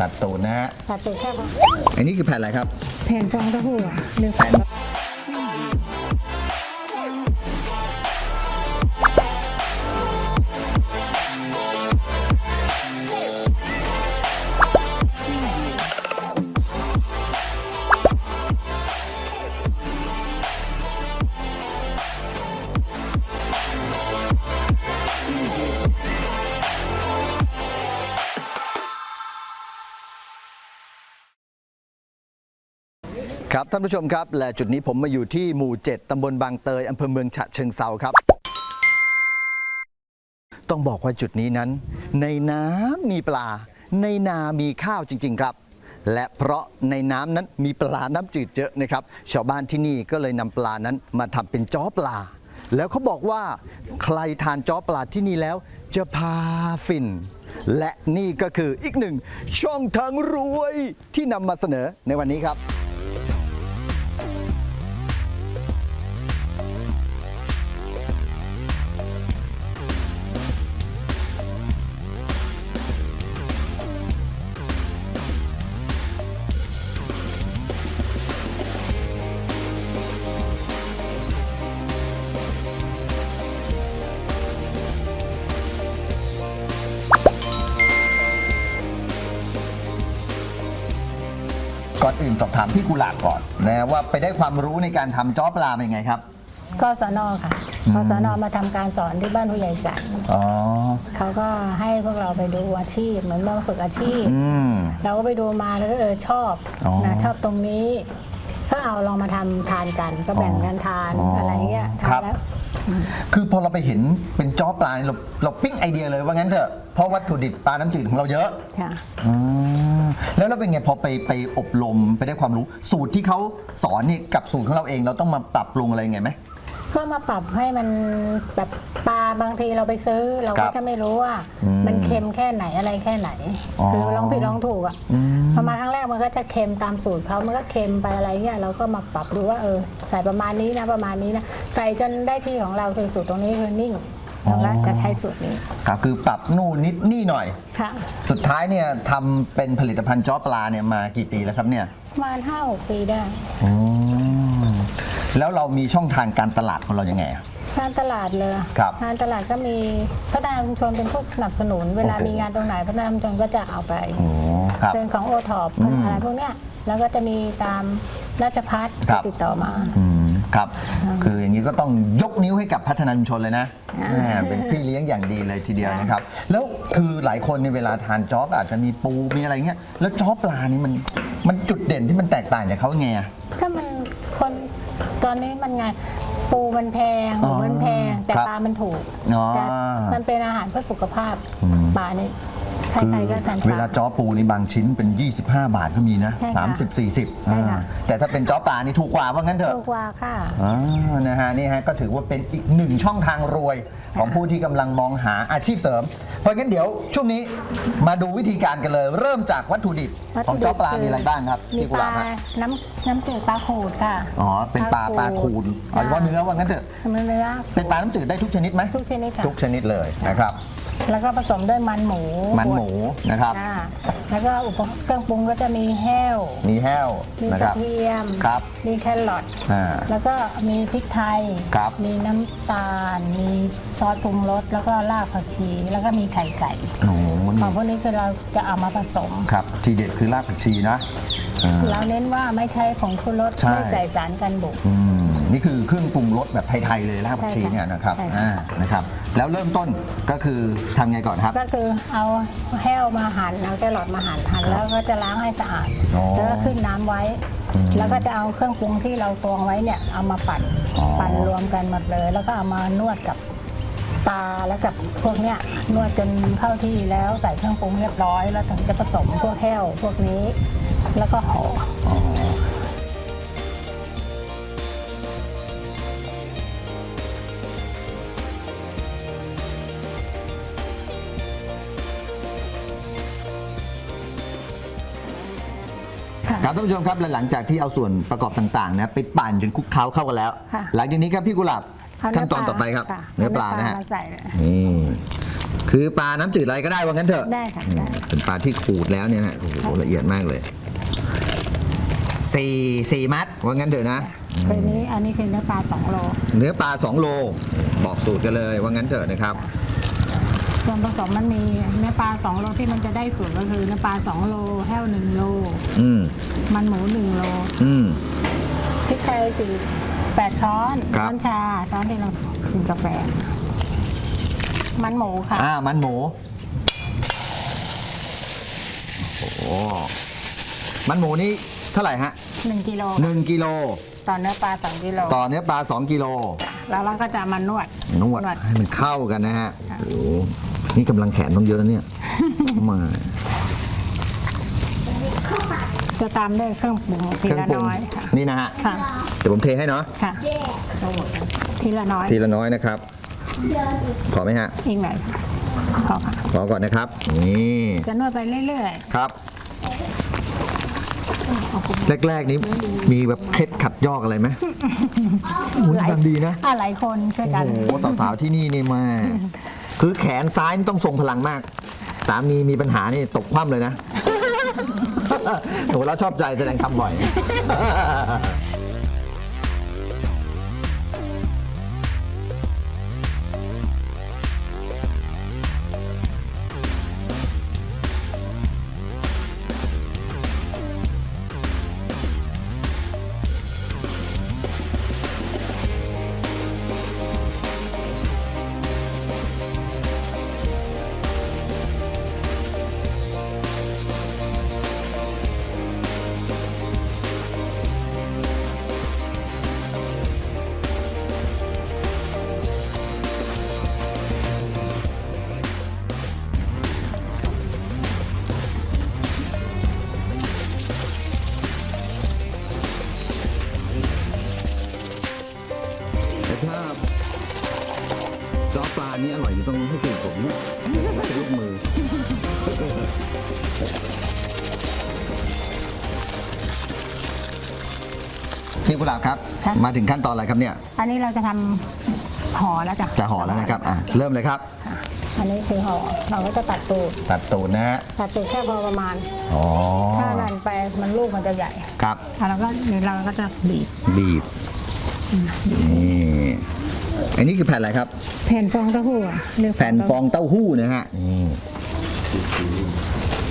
ตูดตัดตูดนะฮะตัดตูดแค่พออันนี้คือแผ่นอะไรครับ แผ่นฟองเต้าหู้อะหนึ่งแผ่น ครับท่านผู้ชมครับ และจุดนี้ผมมาอยู่ที่หมู่ 7ตำบลบางเตยอำเภอเมืองฉะเชิงเซาครับ ต้องบอกว่าจุดนี้นั้น ในน้ำมีปลา ในนามีข้าวจริง ๆ ครับ และเพราะในน้ำนั้นมีปลาน้ำจืดเยอะนะครับ ชาวบ้านที่นี่ก็เลยนำปลานั้นมาทำเป็นจ้อปลา แล้วเขาบอกว่าใครทานจ้อปลาที่นี่แล้ว จะพาฟินและนี่ก็คืออีกหนึ่งช่องทางรวยที่นำมาเสนอในวันนี้ครับ ก่อนอื่นสอบถามพี่กุหลาบก่อนนะว่าไปได้ความรู้ในการทำจ้อปลาเป็นไงครับ กศนค่ะกศนมาทำการสอนที่บ้านผู้ใหญ่สันอ๋อ เขาก็ให้พวกเราไปดูอาชีพ เหมือนมาฝึกอาชีพ อืม เราก็ไปดูมาแล้วก็เออชอบอ๋อนะชอบตรงนี้ ก็เอาลองมาทำทานกันก็แบ่งกันทานอ๋อออะไรเงี้ยครัทานบแล้ว คือพอเราไปเห็นเป็นจ้อปลาเนี่ยเราเราปิ้งไอเดียเลยว่างั้นเถอะเพราะวัตถุดิบปลาน้ำจืดของเราเยอะค่ะอืมแล้วเราเป็นไงพอไปไปอบรมไปได้ความรู้ สูตรที่เขาสอนนี่กับสูตรของเราเองเราต้องมาปรับปรุงอะไรไงไหม ก็มาปรับให้มันแบบปลา บางทีเราไปซื้อเราครัก็บจะไม่รู้ว่า อืมมันเค็มแค่ไหนอะไรแค่ไหน อ๋อ คือลองผิดลองถูกอะอืมพอมาครั้งแรกมันก็จะเค็มตามสูตรเขามันก็เค็มไปอะไรเงี้ยเราก็มาปรับดูว่าเออใส่ประมาณนี้นะประมาณนี้นะใส่จนได้ที่ของเราคือสูตรตรงนี้คือนิ่งเราก็จะใช้สูตรนี้ครับคือปรับนู่นนิดนี่หน่อย ค่ะ สุดท้ายเนี่ยทำเป็นผลิตภัณฑ์จ้อปลาเนี่ยมากี่ปีแล้วครับเนี่ยประมาณห้าหกปีได้ อืมแล้วเรามีช่องทางการตลาดของเรายังไงอะ งานตลาดเลยครับงานตลาดก็มีพัฒนาชุมชนเป็นผู้สนับสนุน เวลาโอ้โหมีงานตรงไหนพัฒนาชุมชนก็จะเอาไปโอ้ครับเป็นของโอท็อปอืมอะไรพวกเนี้ยแล้วก็จะมีตามราชพัฒน์ครับติดต่อมาอืมครับ คืออย่างนี้ก็ต้องยกนิ้วให้กับพัฒนาชุมชนเลยนะอ่าแหมเป็นพี่เลี้ยงอย่างดีเลยทีเดียวค่ะนะครับ แล้วคือหลายคนในเวลาทานจ๊อบอาจจะมีปูมีอะไรเงี้ย แล้วจ๊อบปลานี่มันมันจุดเด่นที่มันแตกต่างจากเขาไงอะถ้ามันคนตอนนี้มันไง ปูมันแพงหมูมันแพง แต่ครับปลามันถูกอ๋อ แต่มันเป็นอาหารเพื่อสุขภาพปลานี่ ใคคือรๆก็ทานปเวลาจ๊อปูนี่บางชิ้นเป็น 25 บาทก็มีนะ ใช่ค่ะ30 40ใช่ค่ะ อ่าแต่ถ้าเป็นจ๊อปลานี่ถูกกว่าว่างั้นเถอะ ถูกกว่าค่ะ อ่านะฮะนี่ฮะก็ถือว่าเป็นอีกหนึ่งช่องทางรวยของผู้ที่กำลังมองหาอาชีพเสริม เพราะงั้นเดี๋ยวช่วงนี้มาดูวิธีการกันเลย เริ่มจากวัตถุดิบวัตของถุดิบเจ้าปลาคือ มีอะไรบ้างครับมีพี่กุปหลาลาบฮะน้ำน้ำจืดปลาขูดค่ะอ๋อเป็นปลาปลาคูนเอาเฉพาะเนื้อว่างั้นเถอะ เนื้อ เป็นปลาน้ำจืดได้ทุกชนิดไหมทุกชนิดค่ะ ทุกชนิดเลยนะครับ แล้วก็ผสมด้วยมันหมูมันหมูนะครับ อ่าแล้วก็อุปกรณ์เครื่องปรุงก็จะมีแห้ว มีแห้วมีนะกคระรับ เทียม ครับมีแครอท อ่า แล้วก็มีพริกไทย ครับ มีน้ำตาล มีซอสปรุงรส แล้วก็รากผักชี แล้วก็มีไข่ไก่ โอ้โหของพวกนี้คือเราจะเอามาผสม ครับ ทีเด็ดคือรากผักชีนะอ่า เราเน้นว่าไม่ใช้ผงชูรส ใช่ ไม่ใส่สารกันบุกอืม นี่คือเครื่องปรุงรสแบบไทย ๆ เลยรากผักชีใช่ค่ะเนี่ยนะครับใช่ค่ะ อ่านะครับ แล้วเริ่มต้นก็คือทำไงก่อนครับ ก็คือเอาแห้วมาหั่นเอาแครอทมาหั่นหั่นแล้วก็จะล้างให้สะอาด อ๋อแล้วก็ขึ้นน้ำไว้ แล้วก็จะเอาเครื่องปรุงที่เราตวงไว้เนี่ยเอามาปั่นอ๋อ ปั่นรวมกันหมดเลย แล้วก็เอามานวดกับปลาแล้วกับพวกเนี้ยนวดจนเข้าที่แล้วใส่เครื่องปรุงเรียบร้อย แล้วถึงจะผสมพวกแห้วพวกนี้ แล้วก็ห่อค่ะ ครับท่านผู้ชมครับและหลังจากที่เอาส่วนประกอบต่างๆนะไปปั่นจนคลุกเคล้าเข้ากันแล้ว ค่ะ หลังจากนี้ครับพี่กุหลาบเอาขั้นตอนต่อไปครับ ค่ะเนื้อปลานะฮะเอมาใส่เลย นี่คือปลาน้ำจืดอะไรก็ได้ว่างั้นเถอะได้ค่ะอืมได้ เป็นปลาที่ขูดแล้วเนี่ยนะโอ้โหละเอียดมากเลยสี่สี่มัดว่างั้นเถอะนะ คือนี้อันนี้คือเนื้อปลาสองโล เนื้อปลา 2 โล บอกสูตรกันเลยว่างั้นเถอะนะครับ ส่วนผสมมันมีเนื้อปลาสองโลที่มันจะได้สูตรก็คือเนื้อปลาสองโลแห้วหนึ่งโล อืมมันหมูหนึ่งโลอืมพริกไทยสี่แปดช้อนครับ ช้อนชาช้อนที่เรากินกาแฟ มันหมูค่ะ อ่ามันหมู โอ้โหมันหมูนี่เท่าไหร่ฮะหนึ่งกิโล1กิโลต่อเนื้อปลาสองกิโลต่อเนื้อปลา 2 กิโล แล้วเราก็จะมานวดนวดให้มันเข้ากันนะฮะโอ้โห นี่กำลังแขนต้องเยอะนะเนี่ย มาจะตามด้วยเครื่องปรุงเคทีรื่องละปรุงน้อยค่ะนี่นะฮะค่ะเดี๋ยวผมเทให้เนาะค่ะทีละน้อยทีละน้อยนะครับ ขอไหมฮะอีกหน่อยค่ะพอค่ะขอก่อนนะครับ นี่จะนวดไปเรื่อยครับ แรกๆนี้มีแบบเคล็ดขัดยอกอะไรไหมโอ้ยดังดีนะๆอะหลายคนช่วยกันโอ้โหสาวๆที่นี่นี่มา คือแขนซ้ายนี่ต้องทรงพลังมาก สามีมีปัญหานี่ตกคว่ำเลยนะ หนูเราชอบใจแสดงคำบ่อย ครับ ค่ะ มาถึงขั้นตอนอะไรครับเนี่ยอันนี้เราจะทำห่อแล้วจ้ะจะห่อแล้วนะครับอะเริ่มเลยครับ ค่ะอันนี้คือห่อเราก็จะตัดตูดตัดตูดนะฮะตัดตูดแค่พอประมาณ อ๋อถ้านานไปมันลูกมันจะใหญ่ครับอะเราก็เดี๋ยวเราก็จะบีบบีบนี่อันนี้คือแผ่นอะไรครับ แผ่นฟองเต้าหู้อะเรียกแผ่นฟองเต้าหู้นะฮะนี่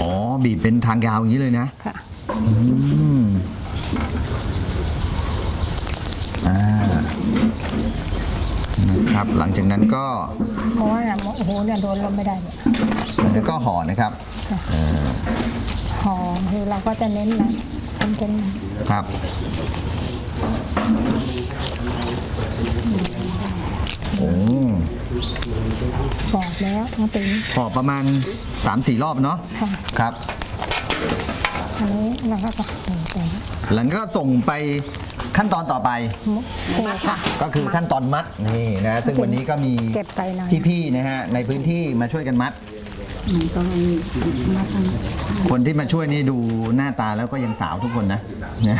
อ๋อบีบเป็นทางยาวอย่างนี้เลยนะ ค่ะ อืมอ่า นะครับ หลังจากนั้นก็เพราะว่าเนี่ยโอ้โหเนี่ยโดนลมไม่ได้เนี่ยหลังจากนั้นก็ห่อนะครับห่อคือเราก็จะเน้นนะเน้นๆครับ โอ้บอกแล้วมาถึงห่อประมาณ 3-4 รอบเนาะค่ะครับ อันนี้เราก็จะแต่หลังก็ส่งไป ขั้นตอนต่อไปมุกเทค่ะ ก็คือขั้นตอนมัดนี่นะซึ่งวันนี้ก็มีเก็บไปหน่อย พี่ๆนะฮะในพื้นที่มาช่วยกันมัดคนที่มาช่วยนี่ดูหน้าตาแล้วก็ยังสาวทุกคนนะนะ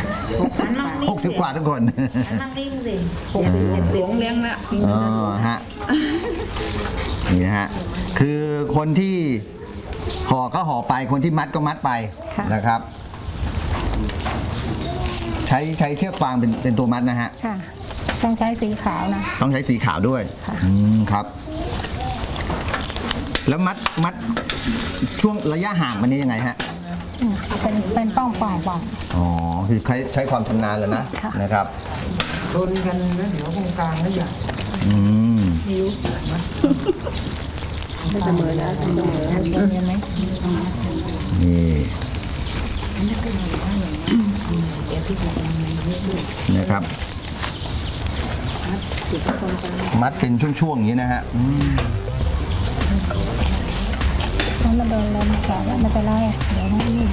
หกสิบกว่าทุกคนนั่งนิ่งสิหลวงเลี้ยงแล้วอ๋อฮะนี่นะฮะคือคนที่ห่อก็ห่อไปคนที่มัดก็มัดไปค่ะ นะครับ ใช้ใช้เชือกฟางเป็นเป็นตัวมัดนะฮะ ค่ะ ต้องใช้สีขาวนะ ต้องใช้สีขาวด้วยค่ะ อืมครับ แล้วมัดมัดช่วงระยะห่างมันนี้ยังไงฮะ อืมเป็นเป็นป้องป้องป้อง อ๋อ คือใช้ใช้ความชำนาญแล้วนะค่ะ นะครับ ชนกันแล้วเดี๋ยวโครงกลางแล้วใหญ่อืมเสมอแล้วเสมอเห็นไหมนี่ นะครับ มัดเป็นช่วงๆอย่างนี้นะฮะอืมถ้ามันโดนลมก่อนแล้วไม่เป็นไรเดี๋ยวให้นี่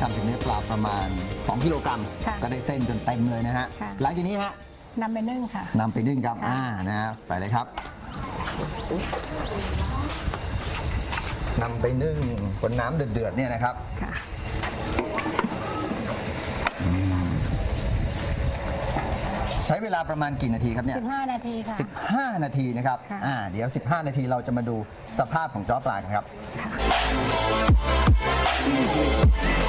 ที่ทำจากเนื้อปลาประมาณ 2 กิโลกรัมค่ะก็ได้เส้นจนเต็มเลยนะฮะค่ะ หลังจากนี้ฮะนำไปนึ่งค่ะ นำไปนึ่งครับค่ะอ่านะฮะไปเลยครับนำไปนึ่งบนน้ำเดือดๆเนี่ยนะครับ ค่ะ ใช้เวลาประมาณกี่นาทีครับเนี่ย 15 นาทีค่ะ 15 นาทีนะครับ ค่ะ อ่า เดี๋ยว 15 นาทีเราจะมาดูสภาพของจ้อปลากันครับเ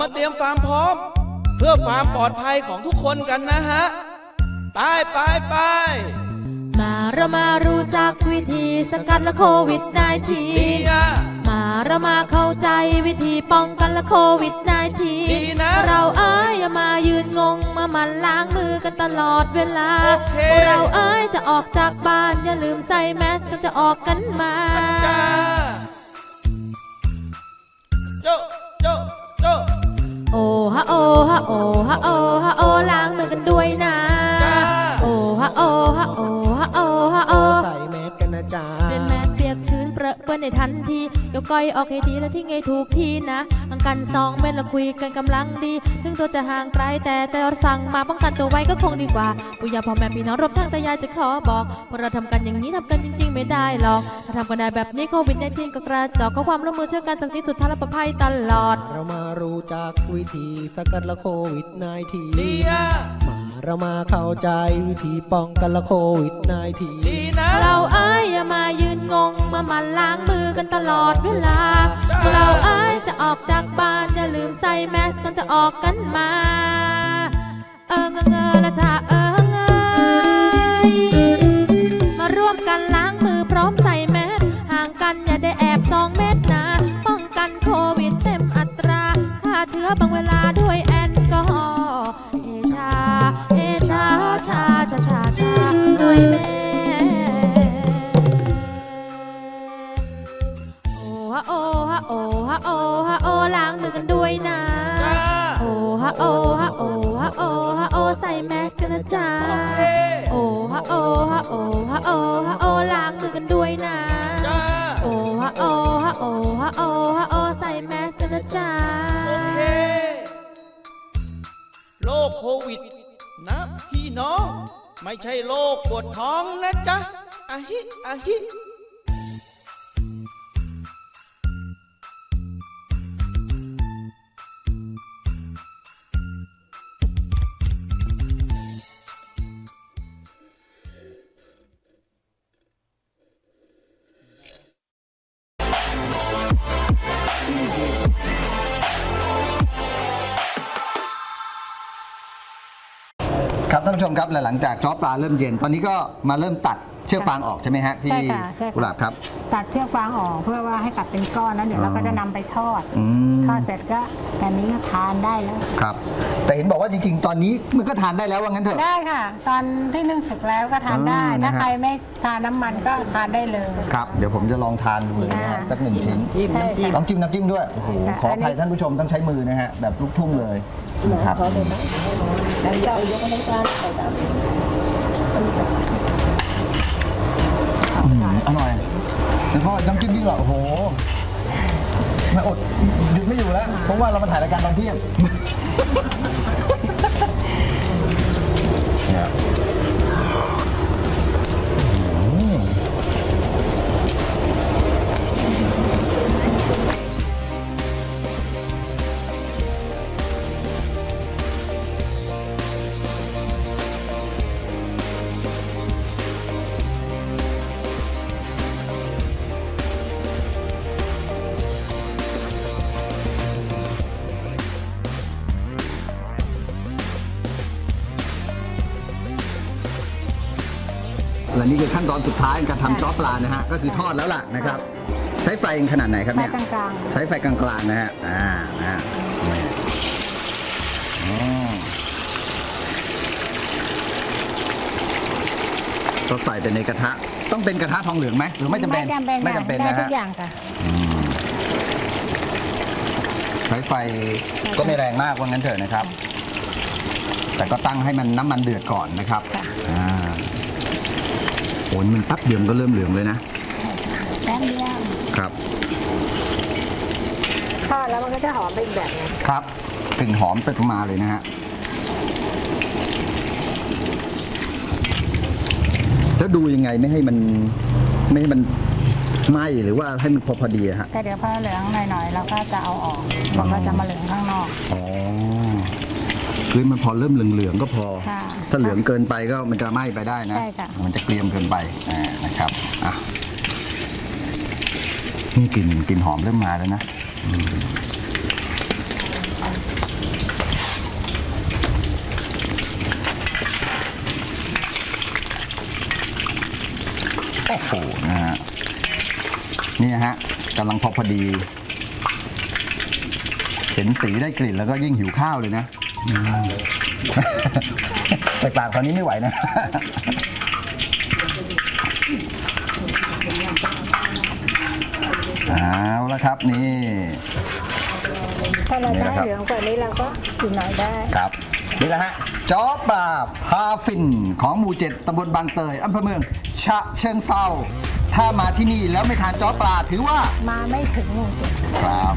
มาเตรียมฟาร์มพร้อม เพื่อฟาร์มปลอดภัยของทุกคนกันนะฮะ ไปไปไป มาเรามารู้จักวิธีสกัดละโควิด ดี -19 นะ มาเรามาเข้าใจวิธีป้องกันละโควิด ดี -19 นะเราเอ้ยอย่ามายืนงงมาหมันล้างมือกันตลอดเวลา โอเค เราเอ้ยจะออกจากบ้านอย่าลืมใส่แมสกันจะออกกันมา จ้า ฮะโอ้ฮะโอ้ฮะโอ้โอ้ล้างมือกันด้วยนะ อะเปื้อนในทันทีเกี่ยวก้อยออกให้ดีและทิ้งให้ถูกที่นะห่างกันสองเมตรแล้วคุยกันกำลังดี ถึงตัวจะห่างไกลแต่ใจเราสั่งมาป้องกันตัวไว้ก็คงดีกว่าปุยาพ่อแม่พี่น้องรวมทั้งตายายจะขอบอกพวกเราทำกันอย่างนี้ทำกันจริง ๆ ไม่ได้หรอกถ้าทำกันได้แบบนี้โควิด -19 ก็กระจอกก็ความร่วมมือช่วยกันจากที่สุดท้ายและปลอดภัยตลอด เรามารู้จักวิธีสกัดละโควิด -19 ดีอะมาเรามาเข้าใจวิธีป้องกันละโควิด -19 ดีนะเราเอ้ยอย่ามายื งงมาหมันล้างมือกันตลอดเวลาเราเอ้ยจะออกจากบ้านอย่าลืมใส่แมสกันจะออกกันมา เอิงเอิงเอิงละชาเอิงเอยมาร่วมกันล้างมือพร้อมใส่แมสห่างกันอย่าได้แอบสองเมตรนะป้องกันโควิดเต็มอัตราฆ่าเชื้อบางเวลาด้วยแอลกอฮอล์เอชาเอชาชาชาชาชาด้วยแม่ะโอ้ฮะโอ้ฮะโอ้ล้างมือกันด้วยนะจ้าโอ้ฮะโอ้ฮะโอ้ฮะโอ้ฮะโอ้ใส่แมสกันนะจ๊ะโอเคโอ้ฮะโอ้ฮะโอ้ฮะโอ้ฮะโอ้ล้างมือกันด้วยนะจ้าโอ้ฮะโอ้ฮะโอ้ฮะโอ้ฮะโอ้ใส่แมสกันนะจ๊ะโอเคโรคโควิดนะพี่น้อง ไม่ใช่โรคปวดท้องนะจ๊ะอะฮิอะฮิ ผู้ชมครับและหลังจากจอปลาเริ่มเย็น ตอนนี้ก็มาเริ่มตัด เชือกฟางออกใช่ไหมฮะพี่ใช่ค่ะใช่ค่ะ กุหลาบครับ ตัดเชือกฟางออกเพื่อว่าให้ตัดเป็นก้อนแล้วเดี๋ยวเราก็จะนำไปทอด อืม ทอดเสร็จก็อันนี้ก็ทานได้แล้ว ครับ แต่เห็นบอกว่าจริงๆ ตอนนี้มันก็ทานได้แล้วว่างั้นเถอะ ได้ค่ะ ตอนที่นึ่งสุกแล้วก็ทานได้อ่าถ้านะฮะ ใครไม่ทานน้ำมันก็ทานได้เลย ครับ เดี๋ยวผมจะลองทานดูเลยนะฮะอ่าสักหนึ่งชิ้นใช่ค่ะต้องจิ้มน้ำจิ้มด้วยโอ้โหค่ะขออภัยอันนี้ท่านผู้ชมต้องใช้มือนะฮะแบบลูกทุ่งเลยนะครับอืมอร่อยแล้วก็น้ำจิ้ม นี่แบบโอ้โหมาอดหยุดไม่อยู่แล้วเพราะว่าเรามาถ่ายรายการตอนเที่ยงเนี่ย และนี่คือขั้นตอนสุดท้ายการทำจ้อปลานะฮะก็คือทอดแล้วล่ะนะครับ ใช้ไฟขนาดไหนครับไฟเนี่ยกลางใช้ไฟกลางๆนะฮะอ่านะฮะนี่อ๋อก็ใส่ไปในกระทะต้องเป็นกระทะทองเหลืองไหมหรือๆไม่จำเป็นไม่จำเป็นไม่จำเป็นได้นะทุฮะกอย่างค่ะ ใช้ไฟก็ไม่แรงมากว่างั้นเถอะนะครับ แต่ก็ตั้งให้มันน้ำมันเดือดก่อนนะครับค่ะ อ่า โอ้ยมันแปั๊บเดียวมันก็เริ่มเหลืองเลยนะแป๊บเดียวครับ ทอดแล้วมันก็จะหอมไปอีกแบบนึงครับกลิ่นหอมตึกมาเลยนะฮะแล้วดูยังไงไม่ให้มันไม่ให้มันไหม้หรือว่าให้มันพอพอดีอะฮะแต่เดี๋ยวพอเหลืองหน่อยๆเราก็จะเอาออกมันก็จะมาเหลืองข้างนอก อ๋อ คือมันพอเริ่มเหลืองๆก็พอ ค่ะถ้าเหลืองเกินไปก็มันจะไหม้ไปได้นะ ใช่ค่ะ มันจะเกรียมเกินไปอ่านะครับอะนี่กลิ่นกลิ่นหอมเริ่มมาแล้วนะอืมโอ้โหนะฮะนี่ฮะกำลังพอพอดี เห็นสีได้กลิ่นแล้วก็ยิ่งหิวข้าวเลยนะอืม ใส่ปากตอนนี้ไม่ไหวนะ เอาละครับนี่ถ้าเราจะนี่ให้นะครับเหลืองกว่านี้เราก็อีกหน่อยได้ ครับ นี่แหละฮะจอปลาพาฟินของหมู่เจ็ดตำบลบางเตยอำเภอเมือง ฉะเชิงเซาถ้ามาที่นี่แล้วไม่ทานจอปลาถือว่ามาไม่ถึงหมู่เจ็ดครับ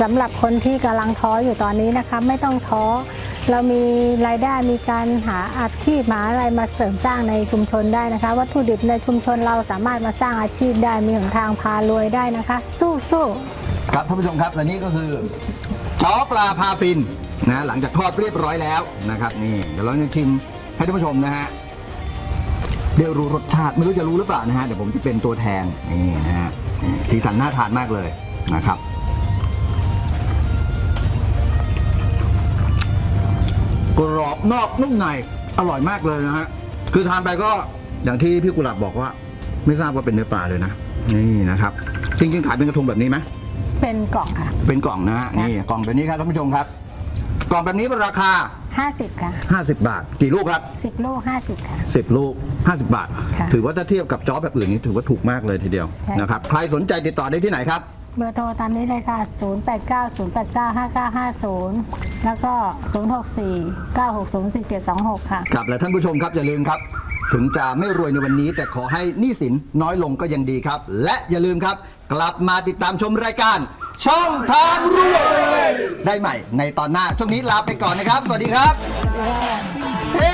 สำหรับคนที่กำลังท้ออยู่ตอนนี้นะคะ ไม่ต้องท้อ เรามีรายได้มีการหาอาชีพหาอะไรมาเสริมสร้างในชุมชนได้นะคะ วัตถุดิบในชุมชนเราสามารถมาสร้างอาชีพได้มีหนทางพารวยได้นะคะ สู้สู้ครับท่านผู้ชมครับและนี่ก็คือจอปลาพาฟินนะหลังจากทอดเรียบร้อยแล้วนะครับนี่เดี๋ยวเราจะชิมให้ท่านผู้ชมนะฮะเดี๋ยวรู้รสชาติไม่รู้จะรู้หรือเปล่านะฮะเดี๋ยวผมจะเป็นตัวแทนนี่นะฮะสีสันน่าทานมากเลยนะครับ กรอบนอกนุ่มในอร่อยมากเลยนะฮะคือทานไปก็อย่างที่พี่กุหลาบบอกว่า ไม่ทราบว่าเป็นเนื้อปลาเลยนะนี่นะครับจริงๆขายเป็นกระทงแบบนี้ไหมเป็นกล่องค่ะ เป็นกล่องนะฮะนี่กล่องแบบนี้ครับท่านผู้ชมครับ กล่องแบบนี้ราคา 50 ค่ะ 50 บาท กี่ลูกครับ 10 ลูก 50 ค่ะ 10 ลูก 50 บาท ค่ะถือว่าถ้าเทียบกับจอแบบอื่นนี้ถือว่าถูกมากเลยทีเดียวใช่ นะครับใครสนใจติดต่อได้ที่ไหนครับ เบอร์โทรตามนี้เลยค่ะ 0890895950 แล้วก็ 064-960-4726 ค่ะ ครับและท่านผู้ชมครับอย่าลืมครับ ถึงจะไม่รวยในวันนี้ แต่ขอให้หนี้สินน้อยลงก็ยังดีครับ และอย่าลืมครับ กลับมาติดตามชมรายการ ช่องทางรวย ได้ใหม่ในตอนหน้า ช่วงนี้ลาไปก่อนนะครับ สวัสดีครับ เฮ้